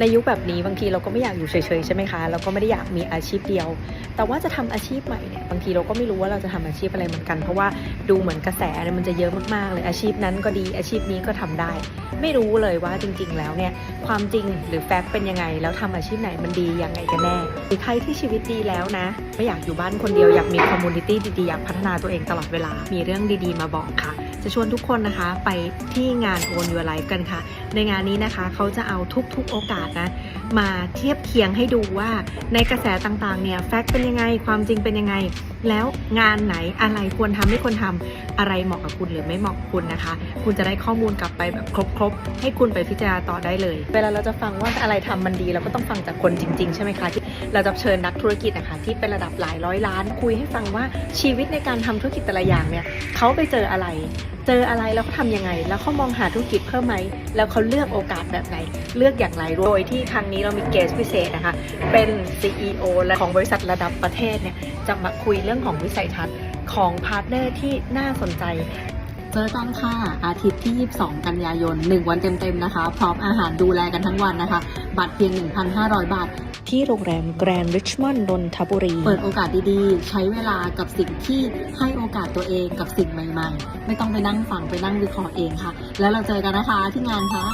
ในยุคแบบนี้บางทีเราก็ไม่อยากอยู่เฉยๆใช่ไหมคะเราก็ไม่ได้อยากมีอาชีพเดียว แต่ว่าจะทำอาชีพใหม่เนี่ยบางทีเราก็ไม่รู้ว่าเราจะทำอาชีพอะไรเหมือนกัน เพราะว่าดูเหมือนกระแสเนี่ยมันจะเยอะมากๆเลยอาชีพนั้นก็ดีอาชีพนี้ก็ทำได้ ไม่รู้เลยว่าจริง ๆ แล้วเนี่ยความจริงหรือแฟกต์เป็นยังไง แล้วทำอาชีพไหนมันดียังไงกันแน่หรือใครที่ชีวิตดีแล้วนะไม่อยากอยู่บ้านคนเดียวอยากมีคอมมูนิตี้ดีๆอยากพัฒนาตัวเองตลอดเวลามีเรื่องดีๆ มาบอกค่ะจะชวนทุกคนนะคะไปที่งาน Own Your Life กันค่ะ ในงานนี้นะคะเขาจะเอาทุกๆโอกาสนะมาเทียบเคียงให้ดูว่าในกระแสต่างๆเนี่ยแฟกต์เป็นยังไงความจริงเป็นยังไง แล้วงานไหนอะไรควรทำไม่ควรทำอะไรเหมาะกับคุณหรือไม่เหมาะกับคุณนะคะ คุณจะได้ข้อมูลกลับไปแบบครบๆ ให้คุณไปพิจารณาต่อได้เลย เวลาเราจะฟังว่าอะไรทำมันดี เราก็ต้องฟังจากคนจริง ๆ ใช่ไหมคะที่เราจะเชิญนักธุรกิจนะคะที่เป็นระดับหลายร้อยล้าน คุยให้ฟังว่าชีวิตในการทำธุรกิจแต่ละอย่างเนี่ยเขาไปเจออะไร เจออะไรแล้วเขาทำยังไง แล้วเขามองหาธุรกิจเพิ่มไหม แล้วเขาเลือกโอกาสแบบไหน เลือกอย่างไรโดยที่ครั้งนี้เรามีเกสพิเศษนะคะ เป็น CEO และของบริษัทระดับประเทศเนี่ยจะมาคุยเรื่องของวิสัยทัศน์ของพาร์ทเนอร์ที่น่าสนใจ เจอกันค่ะ อาทิตย์ที่ 22 กันยายน 1 วันเต็มๆนะคะ พร้อมอาหารดูแลกันทั้งวันนะคะ บัตรเพียง 1,500 บาท ที่โรงแรมแกรนด์ริชมอนด์นนทบุรี เปิดโอกาสดีๆ ใช้เวลากับสิ่งที่ให้โอกาสตัวเองกับสิ่งใหม่ๆ ไม่ต้องไปนั่งฟังไปนั่งวิเคราะห์เองค่ะ แล้วเราเจอกันนะคะที่งานค่ะ